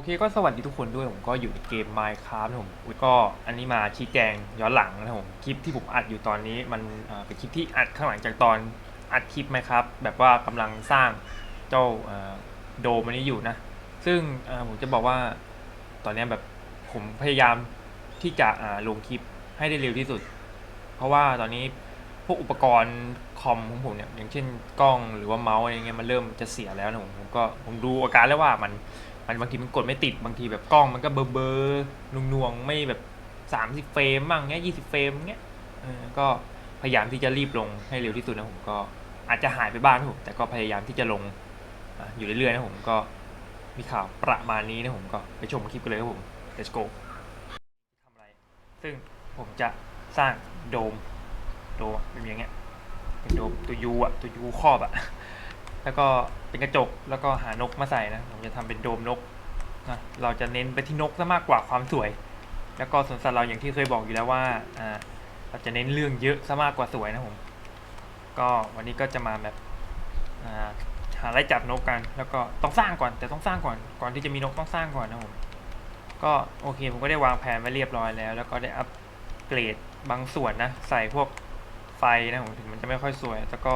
อเคก็สวัสดีทุกคนด้วยผมก็อยู่ในเกม Minecraft นะผมก็อันนี้มาชี้แจงย้อนหลังนะผมคลิปที่ผมอัดอยู่ตอนนี้มันเป็นคลิปที่อัดข้างหลังจากตอนอัดคลิปไหมครับแบบว่ากำลังสร้างเจ้าโดมันนี้อยู่นะ ซึ่งผมจะบอกว่าตอนนี้แบบผมพยายามที่จะลงคลิปให้ได้เร็วที่สุด เพราะว่าตอนนี้พวกอุปกรณ์คอมของผมเนี่ยอย่างเช่นกล้องหรือว่าเมาส์อะไรเงี้ยมันเริ่มจะเสียแล้วนะผมผมก็ผมดูอาการแล้วว่ามัน มันบางทีมันกดไม่ติดบางทีแบบกล้องมันก็เบลอเบลอๆนวงไม่แบบสามสิบเฟรมบ้างเงี้ยยี่สิบเฟรมเงี้ยก็พยายามที่จะรีบลงให้เร็วที่สุดนะผมก็อาจจะหายไปบ้างนะผมแต่ก็พยายามที่จะลงอะอยู่เรื่อยๆนะผมก็มีข่าวประมาณนี้นะผมก็ไปชมคลิปกันเลยครับผม let's go ทำอะไร ซึ่งผมจะสร้างโดม โดมเป็นอย่างเงี้ยเป็นโดมตัวยูอะตัวยูครอบอะ แล้วก็เป็นกระจกแล้วก็หานกมาใส่นะผมจะทำเป็นโดมนกนะเราจะเน้นไปที่นกซะมากกว่าความสวย แล้วก็สวนสัตว์เราอย่างที่เคยบอกอยู่แล้วว่าอ่าเราจะเน้นเรื่องเยอะซะมากกว่าสวยนะผมก็วันนี้ก็จะมาแบบอ่าหาไล่จับนกกัน แล้วก็ต้องสร้างก่อน แต่ต้องสร้างก่อนก่อนที่จะมีนกต้องสร้างก่อนนะผมก็โอเคผมก็ได้วางแผนไว้เรียบร้อยแล้ว แล้วก็ได้อัปเกรดบางส่วนนะ ใส่พวกไฟนะผมถึงมันจะไม่ค่อยสวยแต่ก็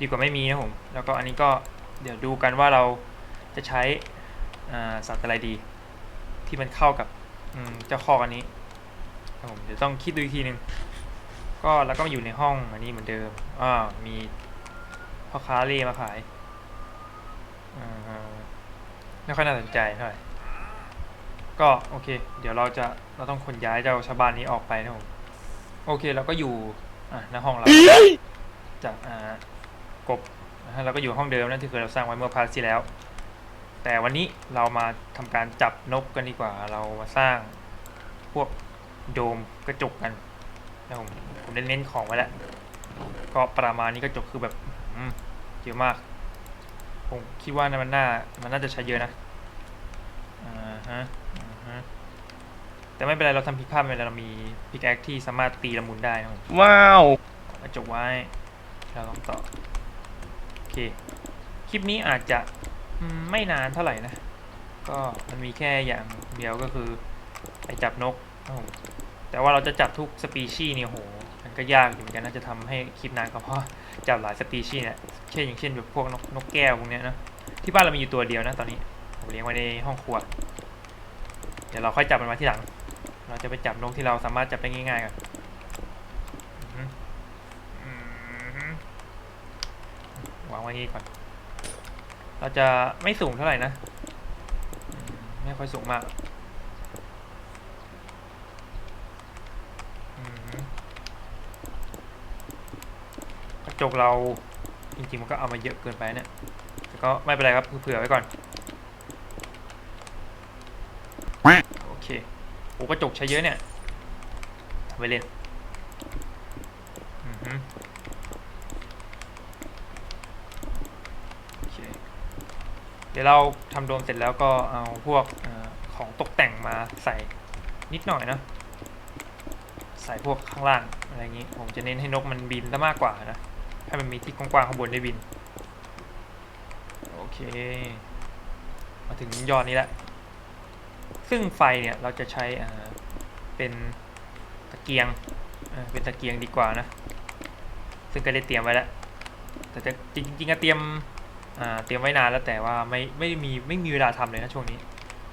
ดีกว่าไม่มีนะผม แล้วก็อันนี้ก็เดี๋ยวดูกันว่าเราจะใช้อ่าสัตว์อะไรดี ที่มันเข้ากับเจ้าคอกอันนี้ครับผมเดี๋ยวต้องคิดดูอีกทีหนึ่งก็แล้วก็มาอยู่ในห้องอันนี้เหมือนเดิมอ่ามีพ่อค้าเล่มาขายอไม่ค่อยน่าสนใจเท่าไหร่ก็โอเค เดี๋ยวเราจะเราต้องขนย้ายเจ้าชาวบ้านนี้ออกไปนะผมโอเคเราก็อยู่อะในห้องเราจากอ่า กบนะฮะเราก็อยู่ห้องเดิมนั่นที่เคยเราสร้างไว้เมื่อพาร์ทที่แล้ว แต่วันนี้เรามาทำการจับนกกันดีกว่า เรามาสร้างพวกโดมกระจกกันนะผมผมเน้นๆของไว้แล้วก็ประมาณนี้กระจกคือแบบอืมเยอะมาก ผมคิดว่ามันน่ามันน่าจะใช้เยอะนะอ่าฮะอ่าฮะแต่ไม่เป็นไรเราทำผิดพลาดไม่เป็นไรเรามีพิกแอคที่สามารถตีละมุนได้นะครับว้าวกระจกไว้เราลองต่อโอ เค คลิปนี้อาจจะไม่นานเท่าไหร่นะ ก็มันมีแค่อย่างเดียวก็คือไปจับนก แต่ว่าเราจะจับทุกสปีชีส์เนี่ยโห มันก็ยากอยู่เหมือนกันน่าจะทำให้คลิปนานก็เพราะจับหลายสปีชีส์เนี่ย เช่นอย่างเช่นแบบพวกนกนกแก้วพวกเนี้ยนะ ที่บ้านเรามีอยู่ตัวเดียวนะตอนนี้ ผมเลี้ยงไว้ในห้องครัว เดี๋ยวเราค่อยจับมันมาที่หลัง เราจะไปจับนกที่เราสามารถจับได้ง่ายๆกันอือฮึอือฮึวาง ไว้นี่ก่อน เราจะไม่สูงเท่าไหร่นะ ไม่ค่อยสูงมากกระจกเราจริงๆมันก็เอามาเยอะเกินไปเนี่ย แต่ก็ไม่เป็นไรครับเผื่อไว้ก่อน โอเค โอ้กระจกใช้เยอะเนี่ยไปเล่น อือฮึโอเค เดี๋ยวเราทำโดมเสร็จแล้วก็เอาพวกอของตกแต่งมาใส่นิดหน่อยนะ ใส่พวกข้างล่างอะไรอย่างนี้ผมจะเน้นให้นกมันบินซะมากกว่านะให้มันมีที่กว้างๆข้างบนได้บิน โอเค มาถึงยอดนี้แล้วซึ่งไฟเนี่ยเราจะใช้เป็นตะเกียงเออเป็นตะเกียงดีกว่านะ ซึ่งก็ได้เตรียมไว้แล้วแต่จะจริงๆก็เตรียม อ่าเตรียมไว้นานแล้วแต่ว่าไม่ไม่มีไม่มีเวลาทำเลยนะช่วงนี้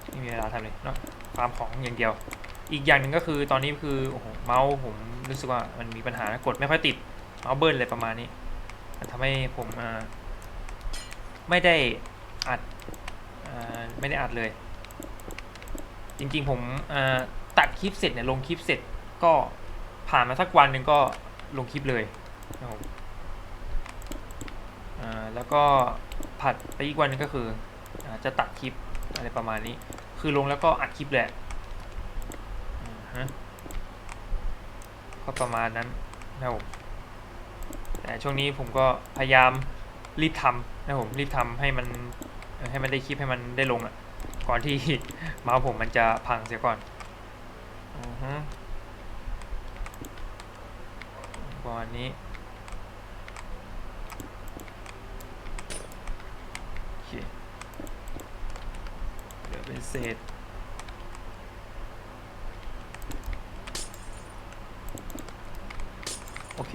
ไม่มีเวลาทำเลยเนาะฟาร์มของอย่างเดียว อีกอย่างหนึ่งก็คือตอนนี้คือโอ้โหเมาส์ผมรู้สึกว่ามันมีปัญหานะกดไม่ค่อยติดเมาส์เบิร์นอะไรประมาณนี้มันทำให้ผมอ่าไม่ได้อัดอ่าไม่ได้อัดเลย จริงๆผมอ่าตัดคลิปเสร็จเนี่ยลงคลิปเสร็จก็ผ่านมาสักวันหนึ่งก็ลงคลิปเลยนะครับแล้วก็ ผัดไปอีกวันนึงก็คือจะตัดคลิปอะไรประมาณนี้ คือลงแล้วก็อัดคลิปเลยอ่าฮะก็ประมาณนั้นนะผมแต่ช่วงนี้ผมก็พยายามรีบทำนะผมรีบทำให้มันให้มันได้คลิปให้มันได้ลงอะ ก่อนที่เมาส์ผมมันจะพังเสียก่อนอือฮึก่อนนี้โอ เคเหลือไปเป็นเศษโอเค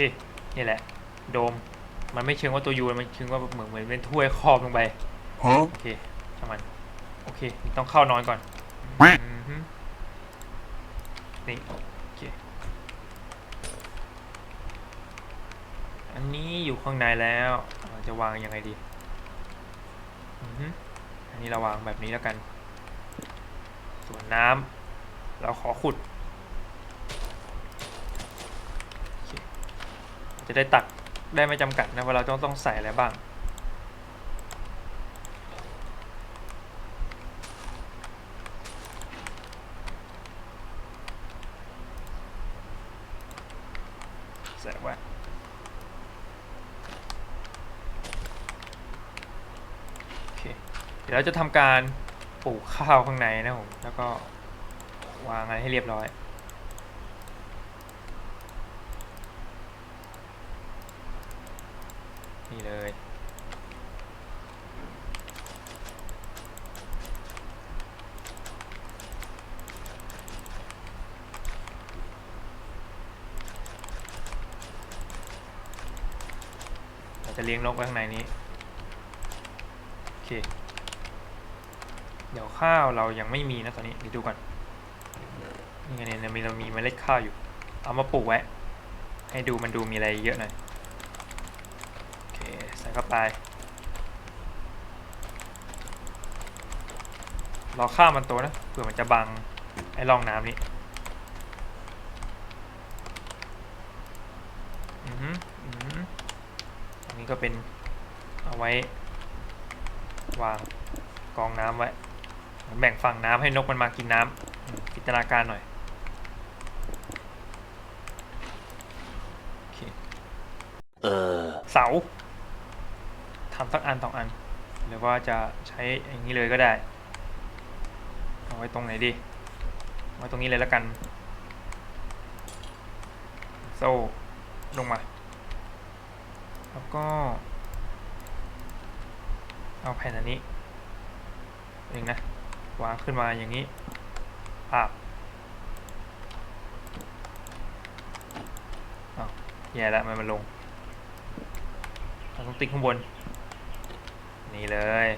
นี่แหละ โดม มันไม่เชิงว่าตัวยูมันเชิงว่าเหมือนเหมือนเป็นถ้วยครอบลงไป Huh? โอเคช่างมัน โอเค ต้องเข้านอนก่อนอือฮึนี่โอเค อันนี้อยู่ข้างในแล้วเราจะวางยังไงดีอือฮึอันนี้เราวางแบบนี้แล้วกัน ส่วนน้ำเราขอขุด จะได้ตักได้ไม่จำกัดนะว่าเราต้องต้องใส่อะไรบ้าง ใส่ไว้เดี๋ยวเราจะทำการ ปลูกข้าวข้างในนะผม แล้วก็วางอะไรให้เรียบร้อย นี่เลย เราจะเลี้ยงนกไว้ข้างในนี้ โอเค ดี๋ยวข้าวเรายังไม่มีนะตอนนี้เดี๋ยวดูก่อนนี่ไงเนี่ยมีเรามีเมล็ดข้าวอยู่ เอามาปลูกไว้ให้ดูมันดูมีอะไรเยอะหน่อยโอเคใส่เข้าไปรอข้าวมันโตนะเผื่อมันจะบังไอ้ร่องน้ำนี้อือฮึอือฮึอันนี้ก็เป็นเอาไว้ วางกองน้ำไว้ แบ่งฝั่งน้ำให้นกมันมากินน้ำอืมจินตนาการหน่อยโอเค Uh. เสาทำสักอันสองอัน หรือว่าจะใช้อย่างนี้เลยก็ได้ เอาไว้ตรงไหนดีเอาไว้ตรงนี้เลยแล้วกัน โซ่ลงมา แล้วก็ เอาแผ่นอันนี้เองนะ วางขึ้นมาอย่างนี้ปาบอ้าวแย่แล้วมันมันลงเราต้องติ๊กข้างบน นี่เลย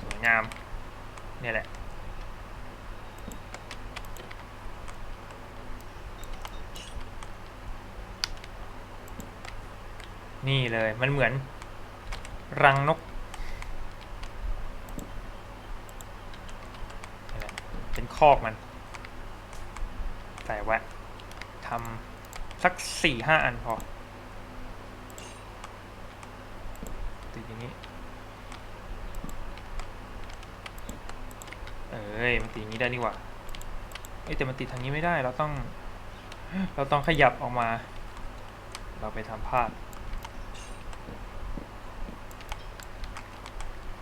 สวยงามเนี่ยแหละ นี่เลย มันเหมือน รังนกนี่แหละเป็นค อกมัน ใส่ไว้ทำสักสี่ห้าอันพอติดอย่างนี้ เอ้ยมันติดอย่างนี้ได้นี่หว่าเอ้แต่มันติดทางนี้ไม่ได้เราต้อง เราต้องขยับออกมา เราไปทำพลาด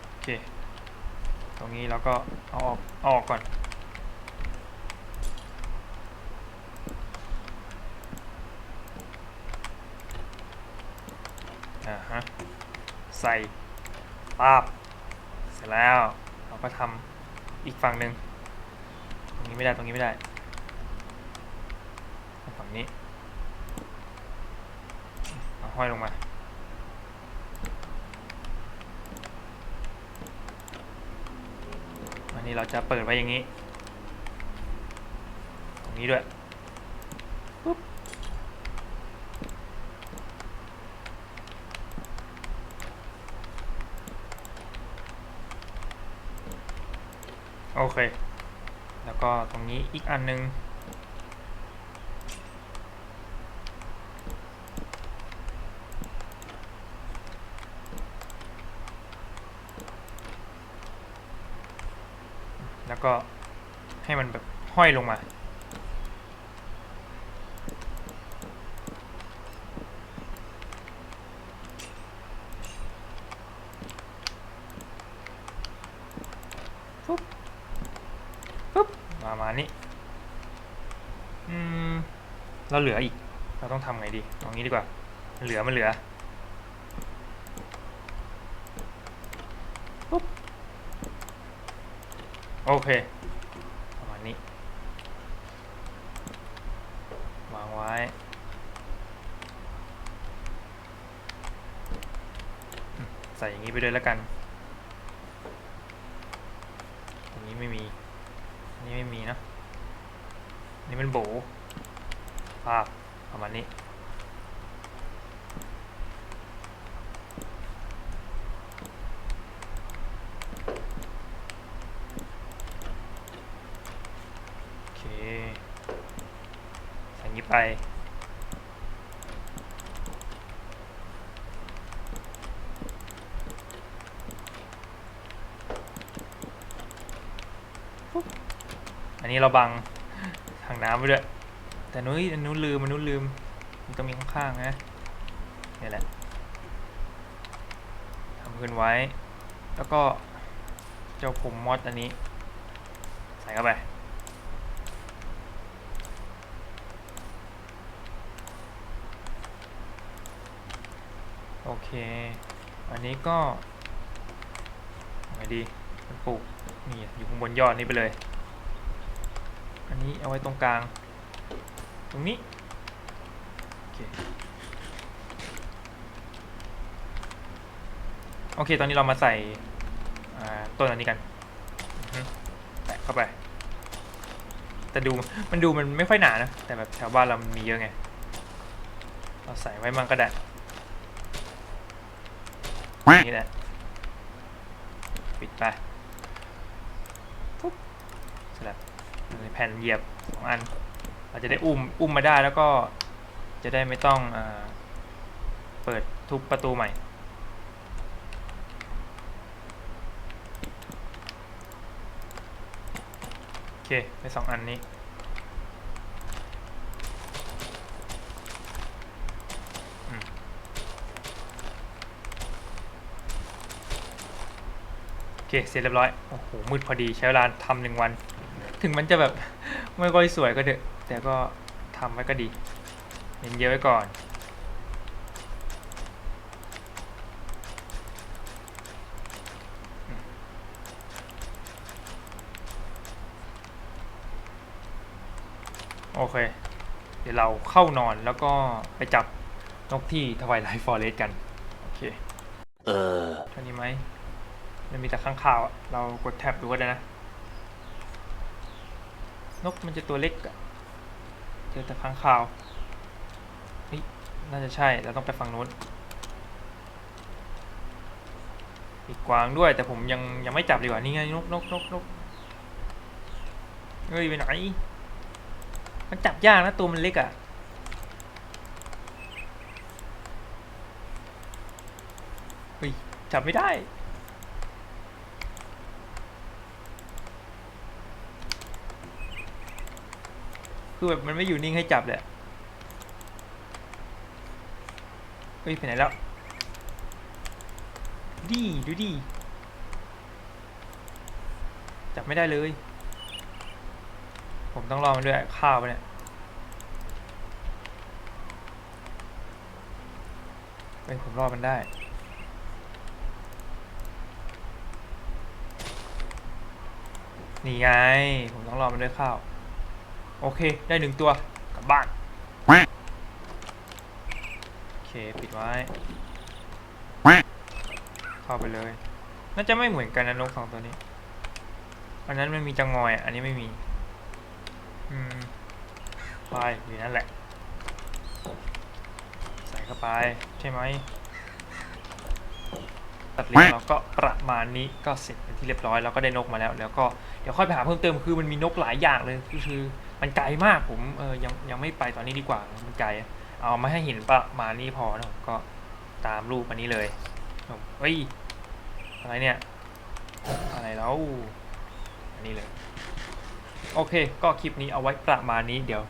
โอเค ตรงนี้เราก็เอาออกเอาออกก่อน อ่าฮะ ใส่ปาบเสร็จแล้ว เราก็ทำอีกฝั่งหนึ่งตรงนี้ไม่ได้ตรงนี้ไม่ได้ ฝั่งนี้เอาห้อยลงมาอันนี้เราจะเปิดไว้อย่างนี้ ตรงนี้ด้วยปุ๊บ โอเค แล้วก็ตรงนี้อีกอันนึง แล้วก็ให้มันแบบห้อยลงมา ปุ๊บ ปุ๊บ มามานี่ อืม เหลืออีก เราต้องทำไงดีเอางี้ดีกว่า เหลือมันเหลือปุ๊บโอเคประมาณนี้วางไว้ใส่อย่างนี้ไปด้วยแล้วกันอันนี้ไม่มีอันนี้ไม่มีนะอันนี้มันโบ ภาพประมาณนี้ โอเคใส่อย่างนี้ไปอันนี้เราบังทางน้ำไปด้วย แต่นุ้ยอันนู้นลืมอันนู้นลืม มันก็มีข้างๆนะนี่แหละทำขึ้นไว้ แล้วก็เจ้าผมมอดอันนี้ ใส่เข้าไปโอเค อันนี้ก็ไงดี มันปลูก นี่ อยู่ข้างบนยอดนี้ไปเลย อันนี้เอาไว้ตรงกลาง ตรงนี้โอเคโอเค ตอนนี้เรามาใส่อ่าต้นอันนี้กันอือฮึแตะเข้าไป แต่ดูมันดูมันไม่ค่อยหนานะ แต่แบบแถวบ้านเรามันมีเยอะไง เราใส่ไว้มั่งก็ได้นี่แหละ ปิดไปปุ๊บเสร็จแล้วมีแผ่นเหยียบสองอัน เราจะได้อุ้มอุ้มมาได้แล้วก็จะได้ไม่ต้องอเปิดทุบประตูใหม่ โอเคได้สองอันนี้โอเคเสร็จเรียบร้อย โอ้โห มืดพอดีใช้เวลาทำหนึ่งวัน ถึงมันจะแบบ ไม่ค่อยสวยก็เถอะ แต่ก็ทำไว้ก็ดีเน้นเยอะไว้ก่อน โอเค เดี๋ยวเราเข้านอนแล้วก็ไปจับนกที่ทวายไลท์ฟอเรสกัน โอเค เออเท่านี้ไหมมันมีแต่ข้างข่าวอะเรากดแท็บดูก็ได้นะ นกมันจะตัวเล็กอะ เจอแต่ข้างข่าวเฮ้ยน่าจะใช่เราต้องไปฝั่งนู้นอีกกวางด้วย แต่ผมยังยังไม่จับดีกว่านี่ไงนกนกนกนกเฮ้ยไปไหนมันจับยากนะตัวมันเล็กอะเฮ้ยจับไม่ได้ คือแบบมันไม่อยู่นิ่งให้จับเลยอะเฮ้ยไปไหนแล้วดีดูดีจับไม่ได้เลย ผมต้องรอมันด้วยข้าวไปเนี่ยเฮ้ยผมรอมันได้นี่ไง ผมต้องรอมันด้วยข้าว โอเค ได้หนึ่งตัว กลับบ้าน โอเค ปิดไว้ เข้าไปเลย น่าจะไม่เหมือนกันนะนกสองตัวนี้ อันนั้นมันมีจังงอยอะอันนี้ไม่มี อืมไปอยู่นั่นแหละ ใส่เข้าไป ใช่ไหมตัดเลี้ยงเราก็ประมาณนี้ก็เสร็จเป็นที่เรียบร้อยเราก็ได้นกมาแล้ว แล้วก็เดี๋ยวค่อยไปหาเพิ่มเติมคือมันมีนกหลายอย่างเลยคือ มันไกลมากผมเออยังยังไม่ไปตอนนี้ดีกว่ามันไกลเอามาให้เห็นประมาณนี้พอนะผมก็ตามรูปอันนี้เลยเฮ้ยอะไรเนี่ย อะไรแล้วอันนี้เลย โอเค ก็คลิปนี้เอาไว้ประมาณนี้เดี๋ยว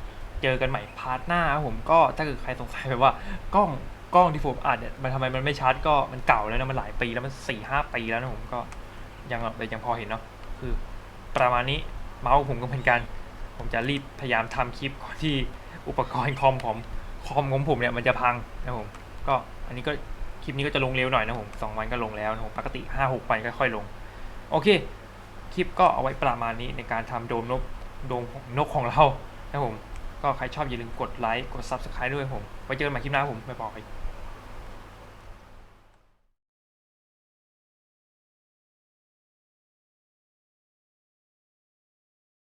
เจอกันใหม่พาร์ทหน้าครับผมก็ถ้าเกิดใครสงสัยแบบว่ากล้องกล้องที่ผมอัดเนี่ยมันทำไมมันไม่ชัดก็มันเก่าแล้วนะมันหลายปีแล้วมันสี่ห้าปีแล้วนะผมก็ยังแบบยังพอเห็นเนาะคือประมาณนี้เมาส์ผมก็เหมือนกัน ผมจะรีบพยายามทำคลิปก่อนที่อุปกรณ์คอมผมคอมของผมเนี่ยมันจะพังนะผมก็อันนี้ก็คลิปนี้ก็จะลงเร็วหน่อยนะผมสองวันก็ลงแล้วนะผมปกติห้าหกวันก็ค่อยลง โอเค คลิปก็เอาไว้ประมาณนี้ในการทำโดมนกโดมนกของเรานะผมก็ใครชอบอย่าลืมกดไลค์กด Subscribe ด้วยผมไว้เจอกันใหม่คลิปหน้าผมบ๊ายบาย